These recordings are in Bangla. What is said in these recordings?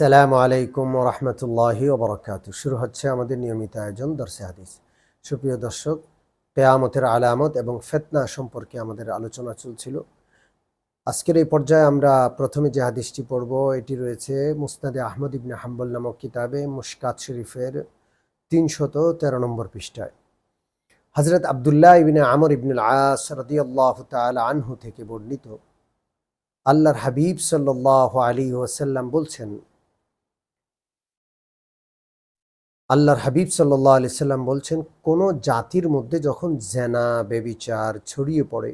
সালামু আলাইকুম রহমতুল্লাহি ওবরাকাত শুরু হচ্ছে আমাদের নিয়মিত আয়োজন দর্শে হাদিস। সুপ্রিয় দর্শক, কেয়ামতের আলামত এবং ফেতনা সম্পর্কে আমাদের আলোচনা চলছিল। আজকের এই পর্যায়ে আমরা প্রথমে যে হাদিসটি পড়ব, এটি রয়েছে মুসনাদে আহমদ ইবনে হাম্বল নামক কিতাবে, মুশকাত শরীফের তিনশত তেরো নম্বর পৃষ্ঠায়। হজরত আবদুল্লাহ ইবিনে আমর ইবনুল আস রদিয়াল্লাহ তাআলা আনহু থেকে বর্ণিত, আল্লাহর হাবিব সাল্লাহ আলী ওসাল্লাম বলছেন আল্লাহর হাবিব সাল্লাহ আলি সাল্লাম বলছেন, কোনো জাতির মধ্যে যখন জেনা, বেবিচার ছড়িয়ে পড়ে,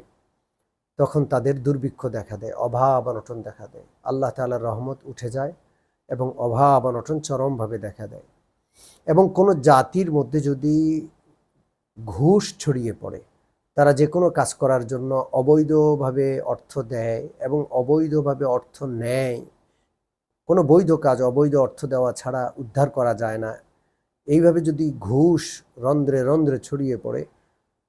তখন তাদের দুর্ভিক্ষ দেখা দেয়, অভাব অনটন দেখা দেয়। আল্লাহ তালার রহমত উঠে যায় এবং অভাব অনটন চরমভাবে দেখা দেয়। এবং কোনো জাতির মধ্যে যদি ঘুষ ছড়িয়ে পড়ে, তারা যে কোনো কাজ করার জন্য অবৈধভাবে অর্থ দেয় এবং অবৈধভাবে অর্থ নেয়, কোনো বৈধ কাজ, অবৈধ অর্থ দেওয়া ছাড়া উদ্ধার করা যায় না এইভাবে যদি ঘুষ রন্ধ্রে রন্ধ্রে ছড়িয়ে পড়ে,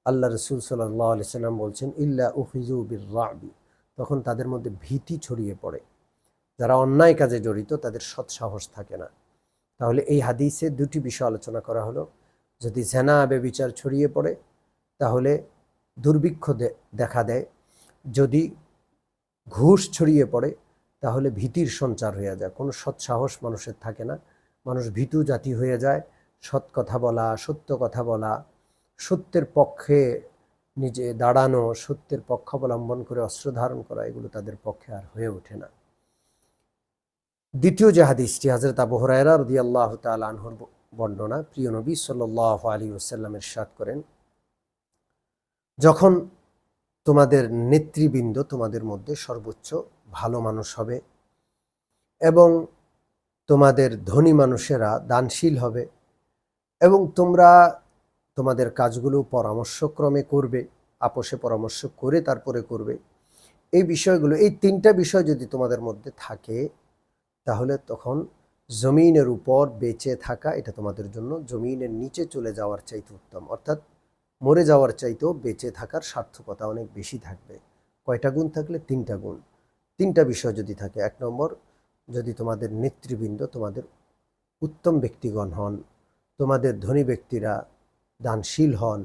আল্লাহ রসুল সাল্লাহ আলি সাল্লাম বলছেন, ইল্লা উফিজু বির রাবি তখন তাদের মধ্যে ভীতি ছড়িয়ে পড়ে। যারা অন্যায় কাজে জড়িত, তাদের সৎসাহস থাকে না। তাহলে এই হাদিসে দুটি বিষয় আলোচনা করা হলো। যদি জেনা বেবিচার ছড়িয়ে পড়ে, তাহলে দুর্ভিক্ষ দেখা দেয়। যদি ঘুষ ছড়িয়ে পড়ে, তাহলে ভীতির সঞ্চার হয়ে যায়। কোনো সৎসাহস মানুষের থাকে না। মানুষ ভীতু জাতি হয়ে যায়। সৎ কথা বলা, সত্য কথা বলা, সত্যের পক্ষে নিজে দাঁড়ানো, সত্যের পক্ষ অবলম্বন করে অস্ত্র ধারণ করা, এগুলো তাদের পক্ষে আর হয়ে ওঠে না। দ্বিতীয় যে হাদিসটি হাজরত আবু হরাইরা রদি আল্লাহ তাল আনহর বর্ণনা, প্রিয় নবী সাল্লাহ আলী ওসাল্লামের সাত করেন, যখন তোমাদের নেতৃবৃন্দ তোমাদের মধ্যে সর্বোচ্চ ভালো মানুষ হবে এবং তোমাদের ধনী মানুষেরা দানশীল হবে এবং তোমরা তোমাদের কাজগুলো পরামর্শক্রমে করবে, আপোষে পরামর্শ করে তারপরে করবে। এই বিষয়গুলো, এই তিনটা বিষয় যদি তোমাদের মধ্যে থাকে, তাহলে তখন জমিনের উপর বেঁচে থাকা, এটা তোমাদের জন্য জমিনের নিচে চলে যাওয়ার চাইতে উত্তম। অর্থাৎ মরে যাওয়ার চাইতেও বেঁচে থাকার সার্থকতা অনেক বেশি থাকবে। কয়টা গুণ থাকলে? তিনটা গুণ। তিনটা বিষয় যদি থাকে, এক নম্বর, যদি তোমাদের নেতৃবৃন্দ তোমাদের উত্তম ব্যক্তিগণ হন তোমাদের ধনী ব্যক্তিরা দানশীল হন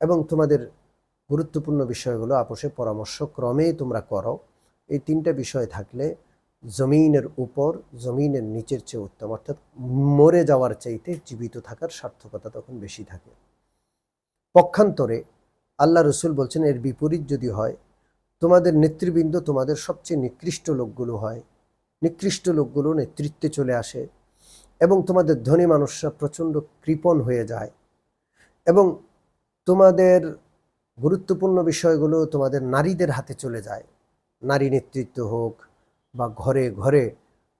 এবং তোমাদের গুরুত্বপূর্ণ বিষয়গুলো আপোষে পরামর্শক্রমে তোমরা করো। এই তিনটা বিষয় থাকলে জমিনের উপর, জমিনের নিচের চেয়ে উত্তম, অর্থাৎ মরে যাওয়ার চাইতে জীবিত থাকার সার্থকতা তখন বেশি থাকে। পক্ষান্তরে আল্লাহ রসুল বলছেন, এর বিপরীত যদি হয়, তোমাদের নেতৃবৃন্দ তোমাদের সবচেয়ে নিকৃষ্ট লোকগুলো হয়। নিকৃষ্ট লোকগুলো নেতৃত্বে চলে আসে। এবং তোমাদের ধনী মানুষরা প্রচণ্ড কৃপণ হয়ে যায়। এবং তোমাদের গুরুত্বপূর্ণ বিষয়গুলো তোমাদের নারীদের হাতে চলে যায়। নারী নেতৃত্ব হোক বা ঘরে ঘরে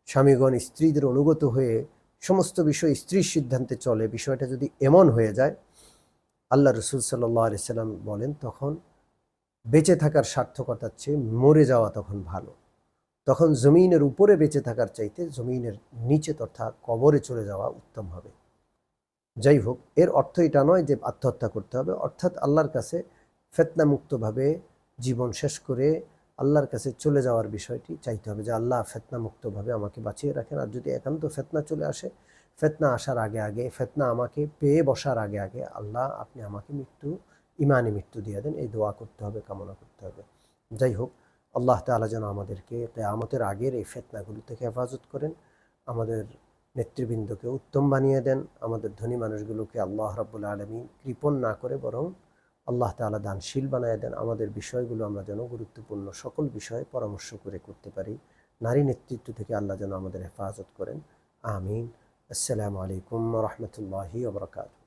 স্বামীগণ স্ত্রীদের অনুগত হয়ে সমস্ত বিষয় স্ত্রীর সিদ্ধান্তে চলে, বিষয়টা যদি এমন হয়ে যায়, আল্লাহ রসুল সাল্লাহ সাল্লাম বলেন, তখন বেঁচে থাকার সার্থকতার চেয়ে মরে যাওয়া তখন ভালো। তখন জমিনের উপরে বেঁচে থাকার চাইতে জমিনের নিচে তথা কবরে চলে যাওয়া উত্তম হবে। যাই হোক, এর অর্থ এটা নয় যে আত্মহত্যা করতে হবে। অর্থাৎ আল্লাহর কাছে ফেতনামুক্তভাবে জীবন শেষ করে আল্লাহর কাছে চলে যাওয়ার বিষয়টি চাইতে হবে যে আল্লাহ ফেতনামুক্তভাবে আমাকে বাঁচিয়ে রাখেন। আর যদি একান্ত ফেতনা চলে আসে, ফেতনা আসার আগে আগে, ফেতনা আমাকে পেয়ে বসার আগে আগে আল্লাহ আপনি আমাকে মৃত্যু, ইমানে মৃত্যু দিয়ে দেন। এই দোয়া করতে হবে, কামনা করতে হবে। যাই হোক আল্লাহ তালা যেন আমাদেরকে কেয়ামতের আগের এই ফেতনাগুলো থেকে হেফাজত করেন। আমাদের নেতৃবৃন্দকে উত্তম বানিয়ে দেন। আমাদের ধনী মানুষগুলোকে আল্লাহ রাবুল আলমী কৃপণ না করে বরং আল্লাহ তালা দানশীল বানিয়ে দেন। আমাদের বিষয়গুলো আমরা যেন গুরুত্বপূর্ণ সকল বিষয়ে পরামর্শ করে করতে পারি। নারী নেতৃত্ব থেকে আল্লাহ যেন আমাদের হেফাজত করেন। আমিন। আসসালামু আলাইকুম রহমতুল্লাহি ওবরাকাতু